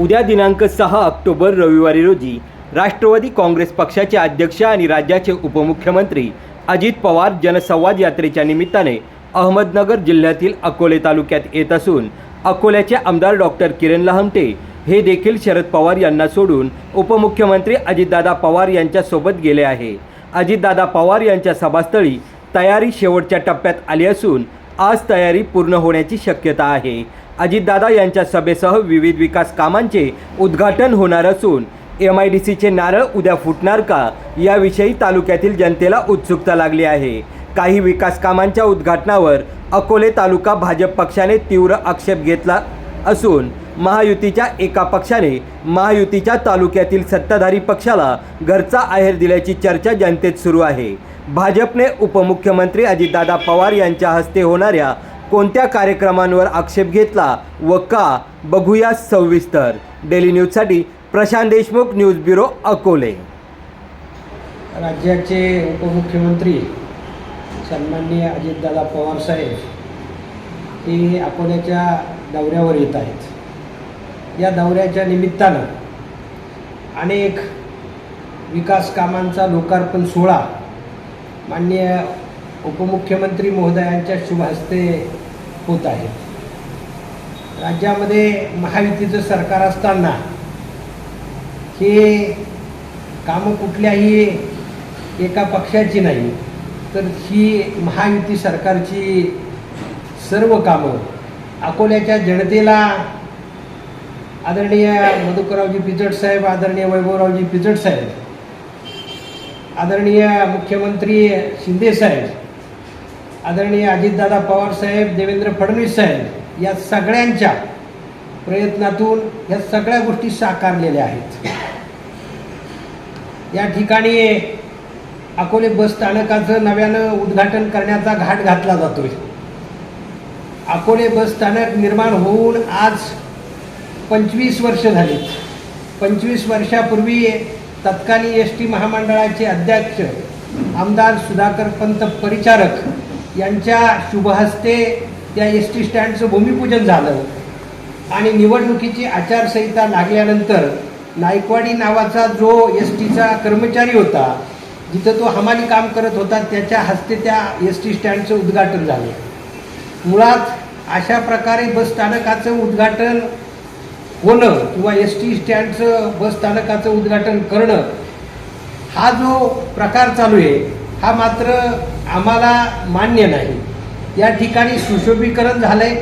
उद्या दिनांक सहा ऑक्टोबर रविवारी रोजी राष्ट्रवादी काँग्रेस पक्षाचे अध्यक्ष आणि राज्याचे उपमुख्यमंत्री अजित पवार जनसंवाद यात्रेच्या निमित्ताने अहमदनगर जिल्ह्यातील अकोले तालुक्यात येत असून अकोल्याचे आमदार डॉक्टर किरण लहमटे हे देखील शरद पवार यांना सोडून उपमुख्यमंत्री अजितदादा पवार यांच्यासोबत गेले आहे. अजितदादा पवार यांच्या सभास्थळी तयारी शेवटच्या टप्प्यात आली असून आज तयारी पूर्ण होण्याची शक्यता आहे. अजितदादा यांच्या सभेसह विविध विकास कामांचे उद्घाटन होणार असून एम आय डी सीचे नारळ उद्या फुटणार का याविषयी तालुक्यातील जनतेला उत्सुकता लागली आहे. काही विकास कामांच्या उद्घाटनावर अकोले तालुका भाजप पक्षाने तीव्र आक्षेप घेतला असून महायुतीच्या एका पक्षाने महायुतीच्या तालुक्यातील सत्ताधारी पक्षाला घरचा आहेर दिल्याची चर्चा जनतेत सुरू आहे. भाजपने उपमुख्यमंत्री अजितदादा पवार यांच्या हस्ते होणाऱ्या कोणत्या कार्यक्रमांवर आक्षेप घेतला व का? बघूया सविस्तर. डेली न्यूजसाठी प्रशांत देशमुख न्यूज ब्युरो अकोले. राज्याचे उपमुख्यमंत्री सन्माननीय अजितदादा पवारसाहेब हे अकोल्याच्या दौऱ्यावर येत आहेत. या दौऱ्याच्या निमित्तानं अनेक विकास कामांचा लोकार्पण सोहळा माननीय उपमुख्यमंत्री महोदयांच्या शुभहस्ते होत आहेत राज्यामध्ये महायुतीचं सरकार असताना हे कामं कुठल्याही एका पक्षाची नाही तर ही महायुती सरकारची सर्व कामं. अकोल्याच्या जनतेला आदरणीय मधुकररावजी पिचड साहेब आदरणीय वैभवरावजी पिचड साहेब आदरणीय मुख्यमंत्री शिंदे साहेब आदरणीय अजितदादा पवार साहेब देवेंद्र फडणवीस साहेब या सगळ्यांच्या प्रयत्नातून या सगळ्या गोष्टी साकारलेल्या आहेत. या ठिकाणी अकोले बस स्थानकाचं नव्यानं उद्घाटन करण्याचा घाट घातला जातोय. अकोले बस स्थानक निर्माण होऊन आज पंचवीस वर्ष झालीत. पंचवीस वर्षापूर्वी तत्कालीन एस टी महामंडळाचे अध्यक्ष आमदार सुधाकर पंत परिचारक यांच्या शुभहस्ते त्या एस टी स्टँडचं भूमिपूजन झालं. आणि निवडणुकीची आचारसंहिता लागल्यानंतर नायकवाडी नावाचा जो एस टीचा कर्मचारी होता जिथं तो हमाली काम करत होता त्याच्या हस्ते त्या एस टी स्टँडचं उद्घाटन झालं. मुळात अशा प्रकारे बस स्थानकाचं उद्घाटन होणं किंवा एस टी स्टँडचं बस स्थानकाचं उद्घाटन करणं हा जो प्रकार चालू आहे हा मात्र आम्हाला मान्य नाही. या ठिकाणी सुशोभीकरण झालंय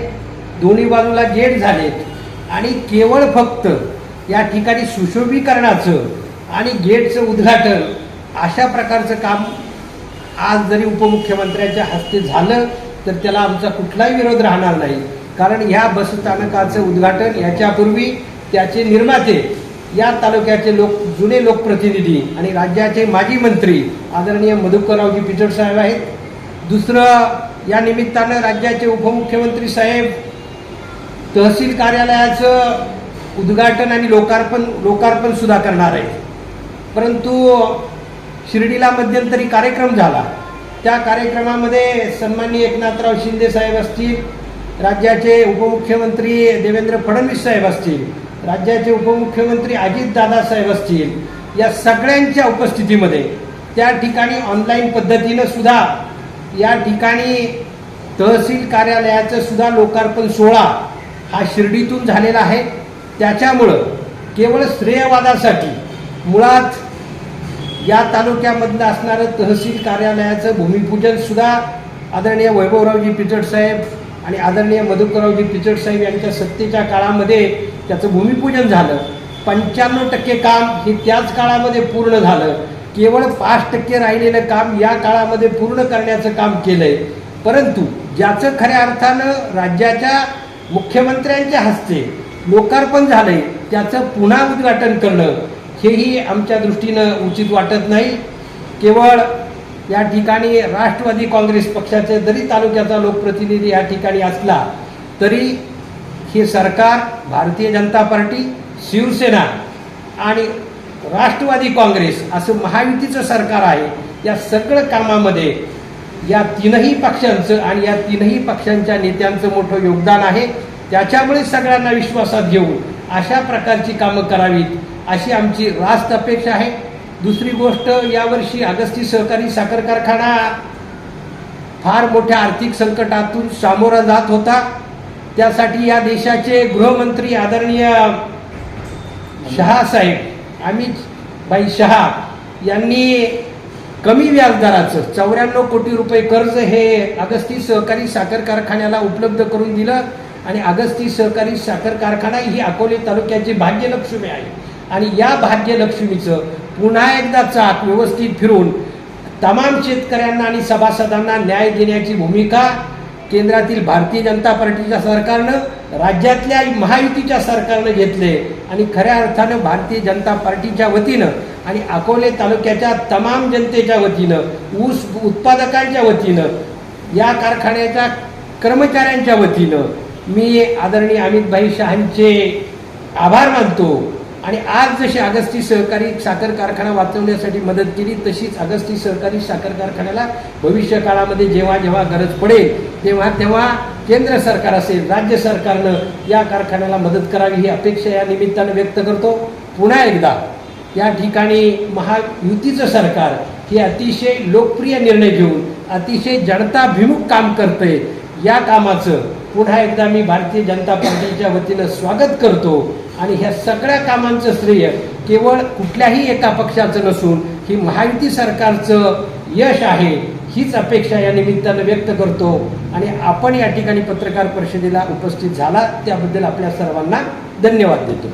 दोन्ही बाजूला गेट झालेत आणि केवळ फक्त या ठिकाणी सुशोभीकरणाचं आणि गेटचं उद्घाटन अशा प्रकारचं काम आज जरी उपमुख्यमंत्र्यांच्या हस्ते झालं तर त्याला आमचा कुठलाही विरोध राहणार नाही. कारण ह्या बसस्थानकाचं उद्घाटन याच्यापूर्वी त्याचे निर्माते या तालुक्याचे लोक जुने लोकप्रतिनिधी आणि राज्याचे माजी मंत्री आदरणीय मधुकररावजी पिचड साहेब आहेत. दुसरं या निमित्तानं राज्याचे उपमुख्यमंत्री साहेब तहसील कार्यालयाचं उद्घाटन आणि लोकार्पण लोकार्पण सुद्धा करणार आहे परंतु शिर्डीला मध्यंतरी कार्यक्रम झाला. त्या कार्यक्रमामध्ये सन्माननीय एकनाथराव शिंदे साहेब असतील राज्याचे उपमुख्यमंत्री देवेंद्र फडणवीस साहेब असतील राज्याचे उपमुख्यमंत्री अजित दादासाहेब असतील या सगळ्यांच्या उपस्थितीमध्ये त्या ठिकाणी ऑनलाईन पद्धतीनं सुद्धा या ठिकाणी तहसील कार्यालयाचं सुद्धा लोकार्पण सोहळा हा शिर्डीतून झालेला आहे. त्याच्यामुळं केवळ श्रेयवादासाठी मुळात या तालुक्यामधलं असणारं तहसील कार्यालयाचं भूमिपूजन सुद्धा आदरणीय वैभवरावजी पिचड साहेब आणि आदरणीय मधुकररावजी पिचड साहेब यांच्या सत्तेच्या काळामध्ये त्याचं भूमिपूजन झालं. पंच्याण्णव टक्के काम हे त्याच काळामध्ये पूर्ण झालं. केवळ पाच टक्के राहिलेलं काम या काळामध्ये पूर्ण करण्याचं काम केलंय. परंतु ज्याचं खऱ्या अर्थानं राज्याच्या मुख्यमंत्र्यांच्या हस्ते लोकार्पण झालंय त्याचं पुन्हा उद्घाटन करणं हेही आमच्या दृष्टीनं उचित वाटत नाही. केवळ या ठिकाणी राष्ट्रवादी काँग्रेस पक्षाचे जरी तालुक्याचा लोकप्रतिनिधी या ठिकाणी असला तरी हे सरकार भारतीय जनता पार्टी शिवसेना आणि राष्ट्रवादी काँग्रेस असं महायुतीचं सरकार आहे या सगळं कामामध्ये या तीनही पक्षांचं आणि या तीनही पक्षांच्या नेत्यांचं मोठं योगदान आहे. त्याच्यामुळे सगळ्यांना विश्वासात घेऊन अशा प्रकारची कामं करावीत अशी आमची रास्त अपेक्षा आहे. दुसरी गोष्ट यावर्षी अगस्ती सहकारी साखर कारखाना फार मोठ्या आर्थिक संकटातून सामोरा जात होता. त्यासाठी या देशाचे गृहमंत्री आदरणीय शहा साहेब अमित भाई शहा यांनी कमी व्याजदराचं चौऱ्याण्णव कोटी रुपये कर्ज हे अगस्ती सहकारी साखर कारखान्याला उपलब्ध करून दिलं आणि अगस्ती सहकारी साखर कारखाना ही अकोले तालुक्याची भाग्यलक्ष्मी आहे. आणि या भाग्यलक्ष्मीचं पुन्हा एकदा चाक व्यवस्थित फिरून तमाम शेतकऱ्यांना आणि सभासदांना न्याय देण्याची भूमिका केंद्रातील भारतीय जनता पार्टीच्या सरकारनं राज्यातल्या महायुतीच्या सरकारनं घेतले आणि खऱ्या अर्थानं भारतीय जनता पार्टीच्या वतीनं आणि अकोले तालुक्याच्या तमाम जनतेच्या वतीनं ऊस उत्पादकांच्या वतीनं या कारखान्याच्या कर्मचाऱ्यांच्या वतीनं मी आदरणीय अमितभाई शहांचे आभार मानतो. आणि आज जशी अगस्ती सहकारी साखर कारखाना वाचवण्यासाठी मदत केली तशीच अगस्ती सहकारी साखर कारखान्याला भविष्य काळामध्ये जेव्हा जेव्हा गरज पडेल तेव्हा तेव्हा केंद्र सरकार असेल राज्य सरकारनं या कारखान्याला मदत करावी ही अपेक्षा या निमित्तानं व्यक्त करतो. पुन्हा एकदा या ठिकाणी महायुतीचं सरकार हे अतिशय लोकप्रिय निर्णय घेऊन अतिशय जनताभिमुख काम करतंय. या कामाचं पुन्हा एकदा मी भारतीय जनता पार्टीच्या वतीनं स्वागत करतो. आणि ह्या सगळ्या कामांचं श्रेय केवळ कुठल्याही एका पक्षाचं नसून ही महायुती सरकारचं यश आहे हीच अपेक्षा या निमित्तानं व्यक्त करतो. आणि आपण या ठिकाणी पत्रकार परिषदेला उपस्थित झाला त्याबद्दल आपल्या सर्वांना धन्यवाद देतो.